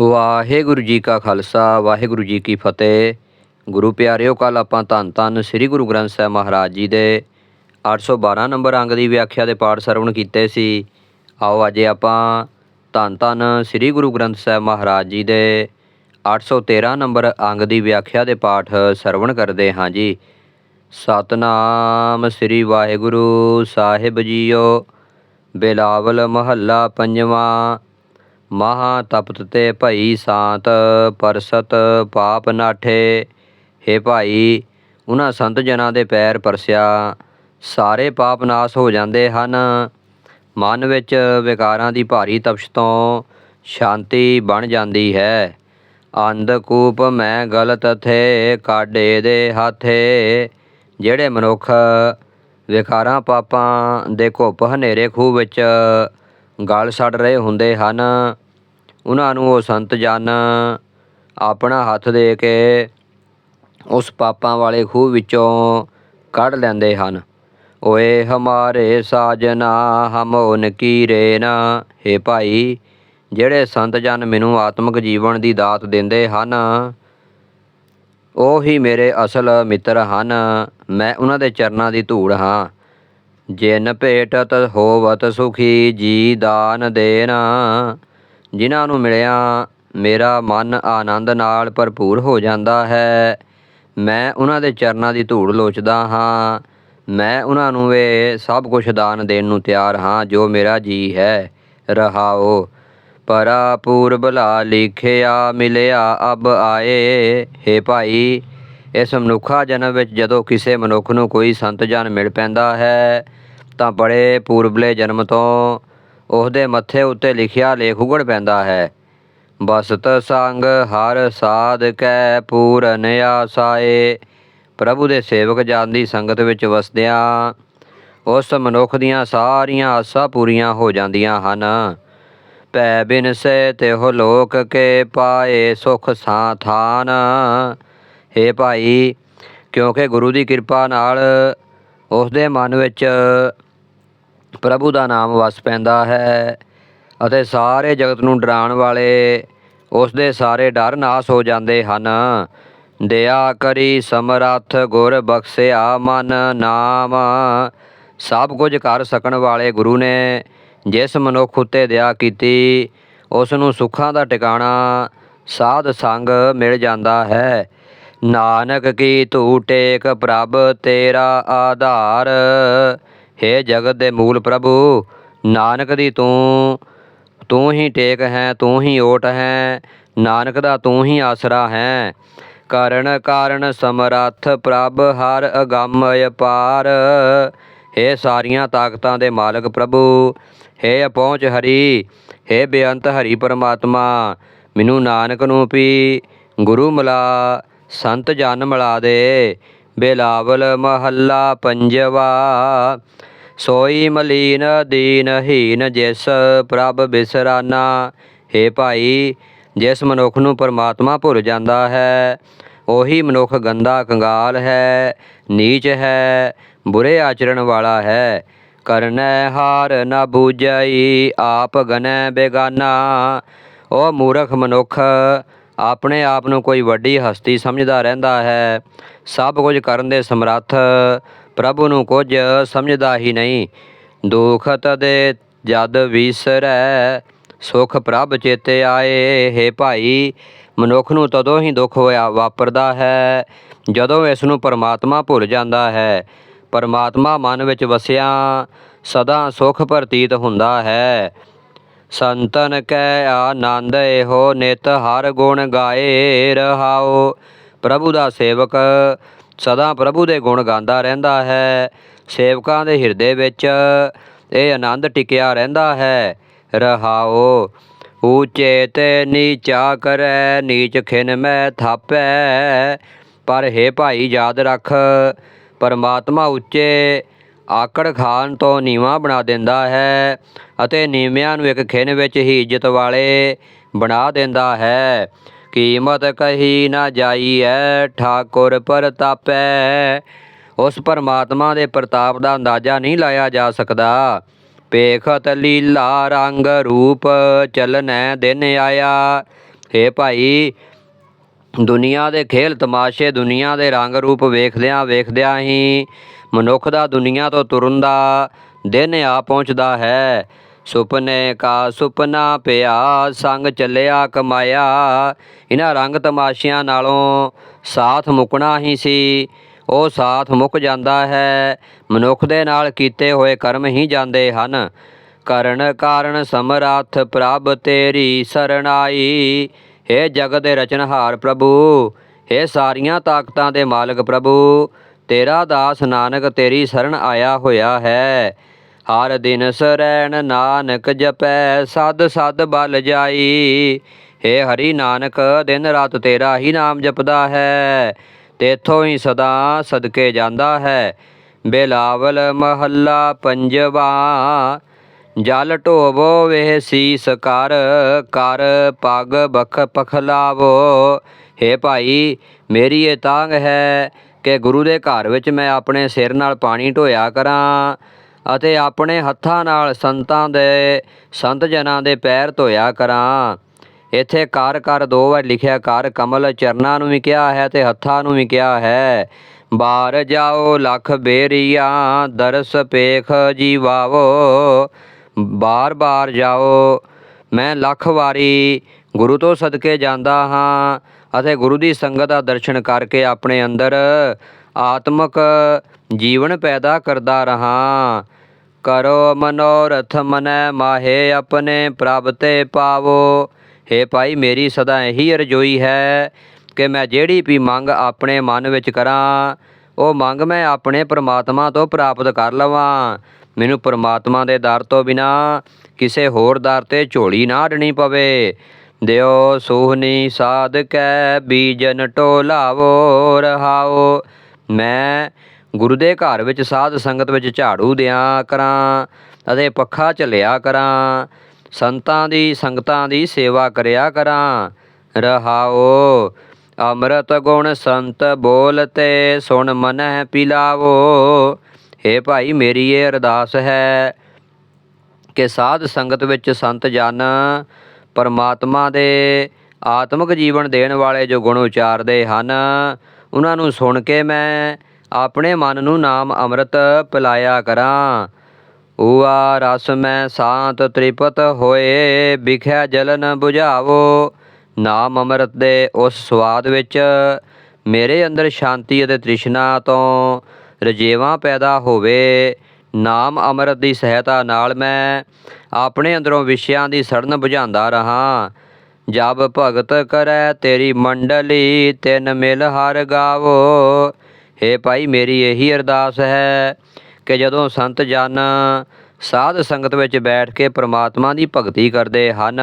ਵਾਹਿਗੁਰੂ ਜੀ ਕਾ ਖਾਲਸਾ, ਵਾਹਿਗੁਰੂ ਜੀ ਕੀ ਫਤਿਹ। ਗੁਰੂ ਪਿਆਰਿਓ ਕੱਲ ਆਪਾਂ ਧੰਨ ਧੰਨ ਸ੍ਰੀ ਗੁਰੂ ਗ੍ਰੰਥ ਸਾਹਿਬ ਮਹਾਰਾਜ ਜੀ ਦੇ 812 ਨੰਬਰ ਅੰਗ ਦੀ ਵਿਆਖਿਆ ਦੇ ਪਾਠ ਸਰਵਣ ਕੀਤੇ ਸੀ। ਆਓ ਅੱਜ ਆਪਾਂ ਧੰਨ ਧੰਨ ਸ੍ਰੀ ਗੁਰੂ ਗ੍ਰੰਥ ਸਾਹਿਬ ਮਹਾਰਾਜ ਜੀ ਦੇ 813 ਨੰਬਰ ਅੰਗ ਦੀ ਵਿਆਖਿਆ ਦੇ ਪਾਠ ਸਰਵਣ ਕਰਦੇ ਹਾਂ ਜੀ। ਸਤਨਾਮ ਸ੍ਰੀ ਵਾਹਿਗੁਰੂ, ਸਾਹਿਬ ਜੀਓ, ਬਿਲਾਵਲ ਮਹੱਲਾ ਪੰਜਵਾਂ ਮਹਾ ਤਪਤ ਤੇ ਭਈ ਸਾਤ ਪਰਸਤ ਪਾਪ ਨਾਠੇ। ਹੇ ਭਾਈ ਉਹਨਾਂ ਸੰਤ ਜਨਾਂ ਦੇ ਪੈਰ ਪਰਸਿਆ। ਸਾਰੇ ਪਾਪ ਨਾਸ ਹੋ ਜਾਂਦੇ ਹਨ। ਮਨ ਵਿੱਚ ਵਿਕਾਰਾਂ ਦੀ ਭਾਰੀ ਤਪਸ਼ ਤੋਂ ਸ਼ਾਂਤੀ ਬਣ ਜਾਂਦੀ ਹੈ। ਅੰਧਕੂਪ ਮੈਂ ਗਲਤ ਥੇ ਕਾਡੇ ਦੇ ਹਾਥੇ। ਜਿਹੜੇ ਮਨੁੱਖ ਵਿਕਾਰਾਂ ਪਾਪਾਂ ਦੇ ਘੁੱਪ ਹਨੇਰੇ ਖੂਹ ਵਿੱਚ ਗਲ ਸੜ ਰਹੇ ਹੁੰਦੇ ਹਨ ਉਹਨਾਂ ਨੂੰ ਉਹ ਸੰਤ ਜਨ ਆਪਣਾ ਹੱਥ ਦੇ ਕੇ ਉਸ ਪਾਪਾਂ ਵਾਲੇ ਖੂਹ ਵਿੱਚੋਂ ਕੱਢ ਲੈਂਦੇ ਹਨ। ਓਏ ਹਮਾਰੇ ਸਾਜਨਾ, ਹਮ ਉਨ ਰੇਨਾ ਹੇ ਭਾਈ, ਜਿਹੜੇ ਸੰਤ ਜਨ ਮੈਨੂੰ ਆਤਮਿਕ ਜੀਵਨ ਦੀ ਦਾਤ ਦਿੰਦੇ ਹਨ, ਉਹ ਹੀ ਮੇਰੇ ਅਸਲ ਮਿੱਤਰ ਹਨ। ਮੈਂ ਉਹਨਾਂ ਦੇ ਚਰਨਾਂ ਦੀ ਧੂੜ ਹਾਂ। ਜਿਨ ਭੇਟਤ ਹੋਵਤ ਸੁਖੀ ਜੀ ਦਾਨ ਦੇਣਾ। ਜਿਨ੍ਹਾਂ ਨੂੰ ਮਿਲਿਆ, ਮੇਰਾ ਮਨ ਆਨੰਦ ਨਾਲ ਭਰਪੂਰ ਹੋ ਜਾਂਦਾ ਹੈ। ਮੈਂ ਉਹਨਾਂ ਦੇ ਚਰਨਾਂ ਦੀ ਧੂੜ ਲੋਚਦਾ ਹਾਂ। ਮੈਂ ਉਹਨਾਂ ਨੂੰ ਇਹ ਸਭ ਕੁਝ ਦਾਨ ਦੇਣ ਨੂੰ ਤਿਆਰ ਹਾਂ, ਜੋ ਮੇਰਾ ਜੀ ਹੈ। ਰਹਾਓ ਪਰਾ ਪੂਰਬ ਲਾ ਲਿਖਿਆ ਮਿਲਿਆ, ਅਬ ਆਏ। ਹੇ ਭਾਈ, ਇਸ ਮਨੁੱਖਾ ਜਨਮ ਵਿੱਚ ਜਦੋਂ ਕਿਸੇ ਮਨੁੱਖ ਨੂੰ ਕੋਈ ਸੰਤ ਜਨ ਮਿਲ ਪੈਂਦਾ ਹੈ, ਤਾਂ ਬੜੇ ਪੂਰਬਲੇ ਜਨਮ ਤੋਂ ਉਹਦੇ ਮੱਥੇ ਉੱਤੇ ਲਿਖਿਆ ਲੇਖ ਉਗੜ ਪੈਂਦਾ ਹੈ। ਬਸਤ ਸੰਗ ਹਰ ਸਾਧ ਕੈ ਪੂਰਨ ਆਸਾਏ। ਪ੍ਰਭੂ ਦੇ ਸੇਵਕ ਜਨ ਦੀ ਸੰਗਤ ਵਿੱਚ ਵਸਦਿਆਂ ਉਸ ਮਨੁੱਖ ਦੀਆਂ ਸਾਰੀਆਂ ਆਸਾਂ ਪੂਰੀਆਂ ਹੋ ਜਾਂਦੀਆਂ ਹਨ। ਪੈ ਬਿਨ ਸੇ ਤਿਹੁ ਲੋਕ ਕੇ ਪਾਏ ਸੁਖ ਸਾਥਾਨ ਹੇ ਭਾਈ, ਕਿਉਂਕਿ ਗੁਰੂ ਦੀ ਕਿਰਪਾ ਨਾਲ ਉਸ ਦੇ ਮਨ ਵਿੱਚ ਪ੍ਰਭੂ ਦਾ ਨਾਮ ਵਸ ਪੈਂਦਾ ਹੈ ਅਤੇ ਸਾਰੇ ਜਗਤ ਨੂੰ ਡਰਾਉਣ ਵਾਲੇ ਉਸ ਦੇ ਸਾਰੇ ਡਰ ਨਾਸ ਹੋ ਜਾਂਦੇ ਹਨ। ਦਇਆ ਕਰੀ ਸਮਰੱਥ ਗੁਰ ਬਖਸ਼ਿਆ ਮਨ ਨਾਮ। ਸਭ ਕੁਝ ਕਰ ਸਕਣ ਵਾਲੇ ਗੁਰੂ ਨੇ ਜਿਸ ਮਨੁੱਖ ਉਤੇ ਦਇਆ ਕੀਤੀ ਉਸ ਨੂੰ ਸੁੱਖਾਂ ਦਾ ਟਿਕਾਣਾ ਸਾਧ ਸੰਗ ਮਿਲ ਜਾਂਦਾ ਹੈ। ਨਾਨਕ ਕੀ ਧੂ ਟੇਕ ਪ੍ਰਭ ਤੇਰਾ ਆਧਾਰ। ਹੇ ਜਗਤ ਦੇ ਮੂਲ ਪ੍ਰਭੂ, ਨਾਨਕ ਦੀ ਤੂੰ ਤੂੰ ਹੀ ਟੇਕ ਹੈ, ਤੂੰ ਹੀ ਓਟ ਹੈ, ਨਾਨਕ ਦਾ ਤੂੰ ਹੀ ਆਸਰਾ ਹੈ। ਕਰਨ ਕਾਰਨ ਸਮਰੱਥ ਪ੍ਰਭ ਹਰ ਅਗੰਮ ਅਪਾਰ। ਹੇ ਸਾਰੀਆਂ ਤਾਕਤਾਂ ਦੇ ਮਾਲਕ ਪ੍ਰਭੂ, ਹੇ ਅਪਹੁੰਚ ਹਰੀ, ਹੇ ਬੇਅੰਤ ਹਰੀ ਪਰਮਾਤਮਾ, ਮੈਨੂੰ ਨਾਨਕ ਨੂੰ ਵੀ ਗੁਰੂ ਮਿਲਾ, ਸੰਤ ਜਨ ਮਿਲਾ ਦੇ, ਬੇਲਾਵਲ ਮਹੱਲਾ ਪੰਜਵਾ। ਸੋਈ ਮਲੀਨ ਦੀਨ ਹੀਨ ਜਿਸ ਪ੍ਰਭ ਬਿਸਰਾਨਾ। ਹੇ ਭਾਈ, ਜਿਸ ਮਨੁੱਖ ਨੂੰ ਪਰਮਾਤਮਾ ਭੁੱਲ ਜਾਂਦਾ ਹੈ, ਉਹੀ ਮਨੁੱਖ ਗੰਦਾ ਕੰਗਾਲ ਹੈ, ਨੀਚ ਹੈ, ਬੁਰੇ ਆਚਰਣ ਵਾਲਾ ਹੈ। ਕਰਨੈ ਹਾਰ ਨ ਬੂਝਈ, ਆਪ ਗਨੈ ਬੇਗਾਨਾ। ਉਹ ਮੂਰਖ ਮਨੁੱਖ ਆਪਣੇ ਆਪ ਨੂੰ ਕੋਈ ਵੱਡੀ ਹਸਤੀ ਸਮਝਦਾ ਰਹਿੰਦਾ ਹੈ। ਸਭ ਕੁਝ ਕਰਨ ਦੇ ਸਮਰੱਥ ਪ੍ਰਭੂ ਨੂੰ ਕੁਝ ਸਮਝਦਾ ਹੀ ਨਹੀਂ। ਦੁਖ ਦੇ ਜਦ ਵਿਸਰੈ, ਸੁਖ ਪ੍ਰਭ ਚੇਤੇ ਆਏ। ਹੇ ਭਾਈ, ਮਨੁੱਖ ਨੂੰ ਤਦੋਂ ਹੀ ਦੁੱਖ ਹੋਇਆ ਵਾਪਰਦਾ ਹੈ, ਜਦੋਂ ਇਸ ਨੂੰ ਪਰਮਾਤਮਾ ਭੁੱਲ ਜਾਂਦਾ ਹੈ। ਪਰਮਾਤਮਾ ਮਨ ਵਿੱਚ ਵਸਿਆ, ਸਦਾ ਸੁਖ ਪ੍ਰਤੀਤ ਹੁੰਦਾ ਹੈ। ਸੰਤਨ ਕੈ ਆਨੰਦ ਇਹੋ ਨਿਤ ਹਰ ਗੁਣ ਗਾਏ ਰਹਾਓ ਪ੍ਰਭੂ ਦਾ ਸੇਵਕ ਸਦਾ ਪ੍ਰਭੂ ਦੇ ਗੁਣ ਗਾਉਂਦਾ ਰਹਿੰਦਾ ਹੈ। ਸੇਵਕਾਂ ਦੇ ਹਿਰਦੇ ਵਿੱਚ ਇਹ ਆਨੰਦ ਟਿਕਿਆ ਰਹਿੰਦਾ ਹੈ। ਰਹਾਓ ਊਚੇ ਤੇ ਨੀਚਾ ਕਰੈ, ਨੀਚ ਖਿਨ ਮੈਂ ਥਾਪੈ। ਪਰ ਹੈ ਭਾਈ ਯਾਦ ਰੱਖ, ਪਰਮਾਤਮਾ ਉੱਚੇ ਆਕੜ ਖਾਨ ਤੋਂ ਨੀਵਾ ਬਣਾ ਦਿੰਦਾ ਹੈ ਅਤੇ ਨੀਵਿਆਂ ਨੂੰ ਇੱਕ ਖਿਨ ਵਿੱਚ ਹੀ ਇੱਜ਼ਤ ਵਾਲੇ ਬਣਾ ਦਿੰਦਾ ਹੈ। ਕੀਮਤ ਕਹੀ ਨਾ ਜਾਈਐ, ਠਾਕੁਰ ਪ੍ਰਤਾਪੈ। ਉਸ ਪਰਮਾਤਮਾ ਦੇ ਪ੍ਰਤਾਪ ਦਾ ਅੰਦਾਜ਼ਾ ਨਹੀਂ ਲਾਇਆ ਜਾ ਸਕਦਾ। ਪੇਖਤ ਲੀਲਾ ਰੰਗ ਰੂਪ ਚਲਨੈ ਦਿਨ ਆਇਆ। ਹੇ ਭਾਈ ਦੁਨੀਆ ਦੇ ਖੇਲ ਤਮਾਸ਼ੇ, ਦੁਨੀਆ ਦੇ ਰੰਗ ਰੂਪ ਵੇਖਦਿਆਂ ਵੇਖਦਿਆਂ ਹੀ ਮਨੁੱਖ ਦਾ ਦੁਨੀਆ ਤੋਂ ਤੁਰਨ ਦਾ ਦਿਨ ਆ ਪਹੁੰਚਦਾ ਹੈ। ਸੁਪਨੇ ਕਾ ਸੁਪਨਾ ਪਿਆ, ਸੰਗ ਚੱਲਿਆ, ਕਮਾਇਆ। ਇਹਨਾਂ ਰੰਗ ਤਮਾਸ਼ਿਆਂ ਨਾਲੋਂ ਸਾਥ ਮੁਕਣਾ ਹੀ ਸੀ। ਉਹ ਸਾਥ ਮੁੱਕ ਜਾਂਦਾ ਹੈ। ਮਨੁੱਖ ਦੇ ਨਾਲ ਕੀਤੇ ਹੋਏ ਕਰਮ ਹੀ ਜਾਂਦੇ ਹਨ। ਕਰਨ ਕਾਰਨ ਸਮਰੱਥ ਪ੍ਰਭ ਤੇਰੀ ਸਰਣਾਈ ਹੇ ਜਗਤ ਦੇ ਰਚਨਹਾਰ ਪ੍ਰਭੂ, ਹੇ ਸਾਰੀਆਂ ਤਾਕਤਾਂ ਦੇ ਮਾਲਕ ਪ੍ਰਭੂ, ਤੇਰਾ ਦਾਸ ਨਾਨਕ ਤੇਰੀ ਸ਼ਰਨ ਆਇਆ ਹੋਇਆ ਹੈ। ਹਰ ਦਿਨ ਸਰੈਣ ਨਾਨਕ ਜਪੈ, ਸਦ ਸਦ ਬਲ ਜਾਈ। ਹੇ ਹਰੀ ਨਾਨਕ, ਦਿਨ ਰਾਤ ਤੇਰਾ ਹੀ ਨਾਮ ਜਪਦਾ ਹੈ। ਤੇਥੋਂ ਹੀ ਸਦਾ ਸਦਕੇ ਜਾਂਦਾ ਹੈ। ਬੇਲਾਵਲ ਮਹੱਲਾ ਪੰਜਵਾ ਜਲ ਢੋਵੋ, ਵੇਹ ਸੀਸ ਕਰ ਕਰ ਪਗ ਬਖ ਪਖਲਾਵੋ। ਹੇ ਭਾਈ, ਮੇਰੀ ਇਹ ਤਾਂਗ ਹੈ ਕਿ ਗੁਰੂ ਦੇ ਘਰ ਵਿੱਚ ਮੈਂ ਆਪਣੇ ਸਿਰ ਨਾਲ ਪਾਣੀ ਢੋਇਆ ਕਰਾਂ ਅਤੇ ਆਪਣੇ ਹੱਥਾਂ ਨਾਲ ਸੰਤਾਂ ਦੇ, ਸੰਤ ਜਨਾਂ ਦੇ ਪੈਰ ਧੋਇਆ ਕਰਾਂ। ਇੱਥੇ ਕਰ ਕਰ ਦੋ ਵਾਰ ਲਿਖਿਆ ਕਰ, ਕਮਲ ਚਰਨਾਂ ਨੂੰ ਵੀ ਕਿਹਾ ਹੈ ਤੇ ਹੱਥਾਂ ਨੂੰ ਵੀ ਕਿਹਾ ਹੈ। ਬਾਹਰ ਜਾਓ, ਲੱਖ ਬੇਰੀਆਂ, ਦਰਸ ਪੇਖ ਜੀਵਾਵੋ। ਬਾਰ-ਬਾਰ ਜਾਓ। ਮੈਂ ਲੱਖ ਵਾਰੀ ਗੁਰੂ ਤੋਂ ਸਦਕੇ ਜਾਂਦਾ ਹਾਂ ਅਤੇ ਗੁਰੂ ਦੀ ਸੰਗਤ ਦਾ ਦਰਸ਼ਨ ਕਰਕੇ ਆਪਣੇ ਅੰਦਰ ਆਤਮਿਕ ਜੀਵਨ ਪੈਦਾ ਕਰਦਾ ਰਹਾ। ਕਰੋ ਮਨੋਰਥ ਮਨੈ ਮਾਹੇ ਆਪਣੇ ਪ੍ਰਭ ਤੇ ਪਾਵੋ। ਹੇ ਭਾਈ, ਮੇਰੀ ਸਦਾ ਇਹੀ ਅਰਜ਼ੋਈ ਹੈ ਕਿ ਮੈਂ ਜਿਹੜੀ ਵੀ ਮੰਗ ਆਪਣੇ ਮਨ ਵਿੱਚ ਕਰਾਂ, ਉਹ ਮੰਗ ਮੈਂ ਆਪਣੇ ਪ੍ਰਮਾਤਮਾ ਤੋਂ ਪ੍ਰਾਪਤ ਕਰ ਲਵਾਂ। ਮੈਨੂੰ ਪਰਮਾਤਮਾ ਦੇ ਦਰ ਤੋਂ ਬਿਨਾ ਕਿਸੇ ਹੋਰ ਦਰ ਤੇ ਝੋਲੀ ਨਾ ਅੜਨੀ ਪਵੇ। ਦਿਓ ਸੋਹਣੀ ਸਾਧਕੈ ਬੀਜਨ ਢੋਲਾਵੋ, ਰਹਾਓ। ਮੈਂ ਗੁਰੂ ਦੇ ਘਰ ਵਿੱਚ ਸਾਧ ਸੰਗਤ ਵਿੱਚ ਝਾੜੂ ਦਿਆਂ ਕਰਾਂ ਅਤੇ ਪੱਖਾ ਝੱਲਿਆ ਕਰਾਂ। ਸੰਤਾਂ ਦੀ ਸੰਗਤਾਂ ਦੀ ਸੇਵਾ ਕਰਿਆ ਕਰਾਂ। ਰਹਾਓ, ਅੰਮ੍ਰਿਤ ਗੁਣ ਸੰਤ ਬੋਲਤੇ ਸੁਣ ਮਨਹਿ ਪਿਲਾਵੋ। ਹੇ ਭਾਈ, ਮੇਰੀ ਇਹ ਅਰਦਾਸ ਹੈ ਕਿ ਸਾਧ ਸੰਗਤ ਵਿੱਚ ਸੰਤ ਜਨ ਪਰਮਾਤਮਾ ਦੇ ਆਤਮਿਕ ਜੀਵਨ ਦੇਣ ਵਾਲੇ ਜੋ ਗੁਣ ਉਚਾਰਦੇ ਹਨ, ਉਹਨਾਂ ਨੂੰ ਸੁਣ ਕੇ ਮੈਂ ਆਪਣੇ ਮਨ ਨੂੰ ਨਾਮ ਅੰਮ੍ਰਿਤ ਪਿਲਾਇਆ ਕਰਾਂ। ਊਆ ਰਸ ਮੈਂ ਸਾਤ ਤ੍ਰਿਪਤ ਹੋਏ, ਵਿਖਿਆ ਜਲਨ 부ਝਾਵੋ ਨਾਮ ਅੰਮ੍ਰਿਤ ਦੇ ਉਸ ਸਵਾਦ ਵਿੱਚ ਮੇਰੇ ਅੰਦਰ ਸ਼ਾਂਤੀ ਅਤੇ ਤ੍ਰਿਸ਼ਨਾ ਤੋਂ ਰਜੇਵਾਂ ਪੈਦਾ ਹੋਵੇ। ਨਾਮ ਅੰਮ੍ਰਿਤ ਦੀ ਸਹਾਇਤਾ ਨਾਲ ਮੈਂ ਆਪਣੇ ਅੰਦਰੋਂ ਵਿਸ਼ਿਆਂ ਦੀ ਸੜਨ ਬੁਝਾਉਂਦਾ ਰਹਾ। ਜਬ ਭਗਤ ਕਰੈ ਤੇਰੀ ਮੰਡਲੀ, ਤਿੰਨ ਮਿਲ ਹਰ ਗਾਵੋ। ਹੇ ਭਾਈ, ਮੇਰੀ ਇਹੀ ਅਰਦਾਸ ਹੈ ਕਿ ਜਦੋਂ ਸੰਤ ਜਨ ਸਾਧ ਸੰਗਤ ਵਿੱਚ ਬੈਠ ਕੇ ਪ੍ਰਮਾਤਮਾ ਦੀ ਭਗਤੀ ਕਰਦੇ ਹਨ,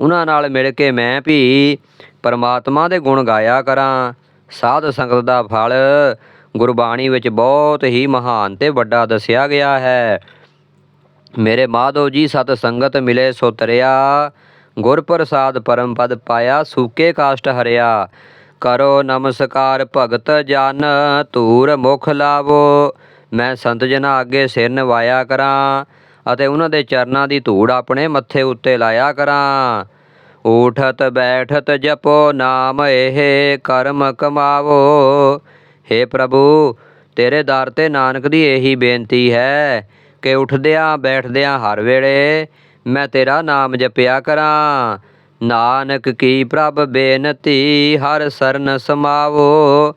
ਉਹਨਾਂ ਨਾਲ ਮਿਲ ਕੇ ਮੈਂ ਵੀ ਪਰਮਾਤਮਾ ਦੇ ਗੁਣ ਗਾਇਆ ਕਰਾਂ। ਸਾਧ ਸੰਗਤ ਦਾ ਫਲ ਗੁਰਬਾਣੀ ਵਿੱਚ ਬਹੁਤ ਹੀ ਮਹਾਨ ਤੇ ਵੱਡਾ ਦੱਸਿਆ ਗਿਆ ਹੈ। ਮੇਰੇ ਮਾਧੋ ਜੀ ਸਤ ਸੰਗਤ ਮਿਲੇ ਸੋ ਤਰਿਆ ਗੁਰ ਪ੍ਰਸਾਦ ਪਰਮ ਪਦ ਪਾਇਆ, ਸੂਕੇ ਕਾਸ਼ਟ ਹਰਿਆ। ਕਰੋ ਨਮਸਕਾਰ ਭਗਤ ਜਨ, ਧੂਰ ਮੁਖ ਲਾਵੋ। ਮੈਂ ਸੰਤ ਜਨਾਂ ਅੱਗੇ ਸਿਰ ਨਵਾਇਆ ਕਰਾਂ ਅਤੇ ਉਹਨਾਂ ਦੇ ਚਰਨਾਂ ਦੀ ਧੂੜ ਆਪਣੇ ਮੱਥੇ ਉੱਤੇ ਲਾਇਆ ਕਰਾਂ। ਊਠਤ ਬੈਠਤ ਜਪੋ ਨਾਮ ਇਹ, ਕਰਮ ਕਮਾਵੋ। ਹੇ ਪ੍ਰਭੂ, ਤੇਰੇ ਦਰ ਤੇ ਨਾਨਕ ਦੀ ਇਹੀ ਬੇਨਤੀ ਹੈ ਕਿ ਉੱਠਦਿਆਂ, ਬੈਠਦਿਆਂ ਹਰ ਵੇਲੇ ਮੈਂ ਤੇਰਾ ਨਾਮ ਜਪਿਆ ਕਰਾਂ। ਨਾਨਕ ਕੀ ਪ੍ਰਭ ਬੇਨਤੀ, ਹਰ ਸਰਨ ਸਮਾਵੋ।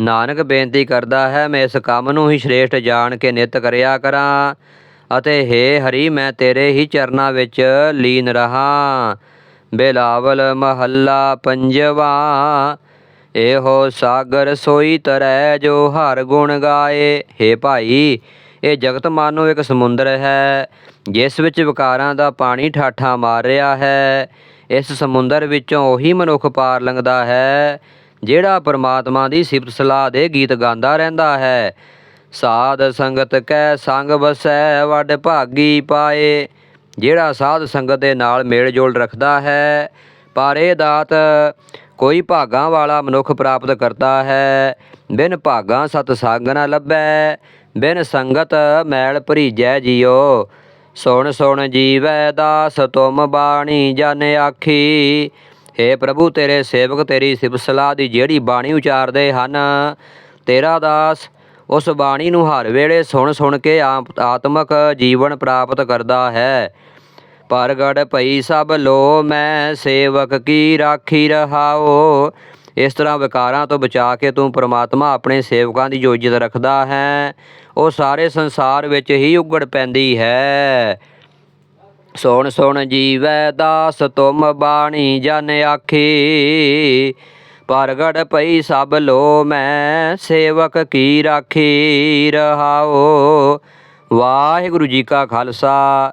ਨਾਨਕ ਬੇਨਤੀ ਕਰਦਾ ਹੈ, ਮੈਂ ਇਸ ਕੰਮ ਨੂੰ ਹੀ ਸ਼੍ਰੇਸ਼ਟ ਜਾਣ ਕੇ ਨਿਤ ਕਰਿਆ ਕਰਾਂ। ਅਤੇ ਹੇ ਹਰੀ, ਮੈਂ ਤੇਰੇ ਹੀ ਚਰਨਾਂ ਵਿੱਚ ਲੀਨ ਰਹਾ। ਬੇਲਾਵਲ ਮਹੱਲਾ ਪੰਜਵਾ ਇਹੋ ਸਾਗਰ ਸੋਈ ਤਰੈ ਜੋ ਹਰ ਗੁਣ ਗਾਏ। ਹੇ ਭਾਈ, ਇਹ ਜਗਤ ਮਾਨੋ ਇੱਕ ਸਮੁੰਦਰ ਹੈ, ਜਿਸ ਵਿੱਚ ਵਿਕਾਰਾਂ ਦਾ ਪਾਣੀ ਠਾਠਾ ਮਾਰ ਰਿਹਾ ਹੈ। ਇਸ ਸਮੁੰਦਰ ਵਿੱਚੋਂ ਉਹੀ ਮਨੁੱਖ ਪਾਰ ਲੰਘਦਾ ਹੈ, ਜਿਹੜਾ ਪਰਮਾਤਮਾ ਦੀ ਸਿਫਤ ਸਲਾਹ ਦੇ ਗੀਤ ਗਾਉਂਦਾ ਰਹਿੰਦਾ ਹੈ। ਸਾਧ ਸੰਗਤ ਕੈ ਸੰਗ ਵਸੈ, ਵੱਡ ਭਾਗੀ ਪਾਏ। ਜਿਹੜਾ ਸਾਧ ਸੰਗਤ ਦੇ ਨਾਲ ਮੇਲ ਜੋਲ ਰੱਖਦਾ ਹੈ, ਪਰ ਇਹ ਦਾਤ ਕੋਈ ਭਾਗਾਂ ਵਾਲਾ ਮਨੁੱਖ ਪ੍ਰਾਪਤ ਕਰਦਾ ਹੈ। ਬਿਨ ਭਾਗਾਂ ਸਤ ਸੰਗ ਨ ਲੱਭੈ, ਬਿਨ ਸੰਗਤ ਮੈਲ ਭਰੀਜੈ ਜਿਉ ਸੁਣ ਸੁਣ ਜੀਵੈ ਦਾਸ, ਤੁਮ ਬਾਣੀ ਜਨ ਆਖੀ। ਹੇ ਪ੍ਰਭੂ, ਤੇਰੇ ਸੇਵਕ, ਤੇਰੀ ਸਿਫਤ ਦੀ ਜਿਹੜੀ ਬਾਣੀ ਉਚਾਰਦੇ ਹਨ, ਤੇਰਾ ਦਾਸ ਉਸ ਬਾਣੀ ਨੂੰ ਹਰ ਵੇਲੇ ਸੁਣ ਸੁਣ ਕੇ ਆਤਮਕ ਜੀਵਨ ਪ੍ਰਾਪਤ ਕਰਦਾ ਹੈ। ਪਰਗੜ ਭਈ ਸਭ ਲੋ, ਮੈਂ ਸੇਵਕ ਕੀ ਰਾਖੀ ਰਹਾਓ? ਇਸ ਤਰ੍ਹਾਂ ਵਿਕਾਰਾਂ ਤੋਂ ਬਚਾ ਕੇ ਤੂੰ ਪ੍ਰਮਾਤਮਾ ਆਪਣੇ ਸੇਵਕਾਂ ਦੀ ਜੋ ਇੱਜ਼ਤ ਰੱਖਦਾ ਹੈ, ਉਹ ਸਾਰੇ ਸੰਸਾਰ ਵਿੱਚ ਹੀ ਉਗੜ ਪੈਂਦੀ ਹੈ। ਸੁਣ ਸੁਣ ਜੀਵੈ ਦਾਸ ਤੁਮ ਬਾਣੀ ਜਨ ਆਖੀ ਪਰਗੜ ਪਈ ਸਭ ਲੋ, ਮੈਂ ਸੇਵਕ ਕੀ ਰਾਖੀ ਰਹਾਓ? ਵਾਹਿਗੁਰੂ ਜੀ ਕਾ ਖਾਲਸਾ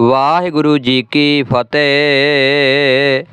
ਵਾਹਿਗੁਰੂ ਜੀ ਕੀ ਫਤਿਹ।